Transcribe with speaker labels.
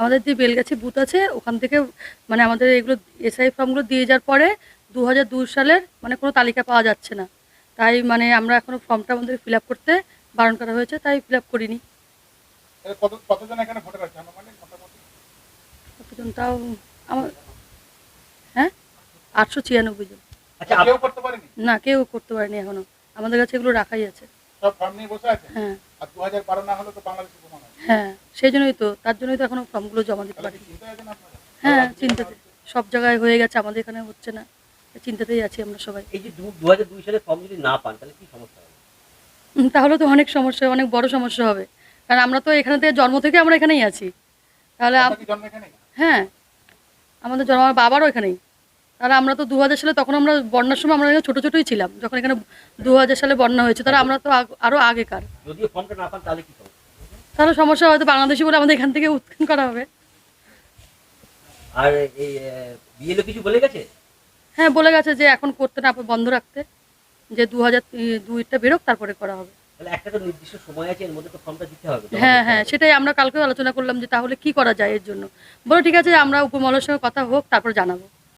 Speaker 1: আমাদের যে বেলগাছি বুথ আছে ওখান থেকে মানে আমাদের এগুলো এসআই ফর্মগুলো দিয়ে যাওয়ার পরে দু হাজার দুই সালের মানে কোনো তালিকা পাওয়া যাচ্ছে না। তাই মানে আমরা এখনও ফর্মটা আমাদের ফিল আপ করতে বারণ করা হয়েছে তাই ফিল আপ করিনি।
Speaker 2: কতজন
Speaker 1: তাও আমার হ্যাঁ? আটশো ছিয়ানব্বই জন।
Speaker 3: আচ্ছা
Speaker 1: না কেউ করতে পারেনি এখনও। আমাদের কাছে এগুলো রাখাই আছে।
Speaker 2: সব ফর্ম নিয়ে বসে আছে?
Speaker 1: হ্যাঁ।
Speaker 2: আর দু হাজার বারো না হলে তো বাংলাদেশে প্রমাণ হয়
Speaker 1: হ্যাঁ সেই জন্যই তো তার জন্যই তো এখনও ফর্মগুলো জমা দিতে
Speaker 2: আপনারা?
Speaker 1: হ্যাঁ চিন্তাতে সব জায়গায় হয়ে গেছে আমাদের এখানে হচ্ছে না। চিন্তাতেই আছি আমরা সবাই।
Speaker 3: এই যে দু হাজার দুই সালে ফর্ম যদি না পান তাহলে কি সমস্যা হবে?
Speaker 1: তাহলে তো অনেক সমস্যা অনেক বড় সমস্যা হবে। কারণ আমরা তো এখানে থেকে জন্ম থেকে আমরা এখানেই আছি। তাহলে আম-
Speaker 2: জন্ম এখানে
Speaker 1: হ্যাঁ আমাদের জন্ম আমার বাবারও এখানেই। তাহলে আমরা তো দু হাজার সালে তখন আমরা বন্যার সময় আমরা ছোটো ছোটোই ছিলাম। যখন এখানে দু হাজার সালে বন্যা হয়েছে তারা আমরা তো আগ- আরও আগেকার।
Speaker 3: তাহলে সমস্যা
Speaker 1: হয়তো বাংলাদেশি বলে আমাদের এখান থেকে উৎখান করা হবে।
Speaker 3: আর এই বিএলও কিছু বলে গেছে?
Speaker 1: হ্যাঁ বলে গেছে যে এখন করতে না বন্ধ রাখতে। যে দু হাজার দুইটা বেরোক তারপরে করা হবে।
Speaker 3: একটা তো নির্দিষ্ট সময় আছে এর মধ্যে তো ফর্মটা দিতে হবে।
Speaker 1: হ্যাঁ হ্যাঁ সেটাই আমরা কালকেও আলোচনা করলাম যে তাহলে কি করা যায় এর জন্য। বলো ঠিক আছে আমরা উপমহলের সঙ্গে কথা হোক তারপর জানাব।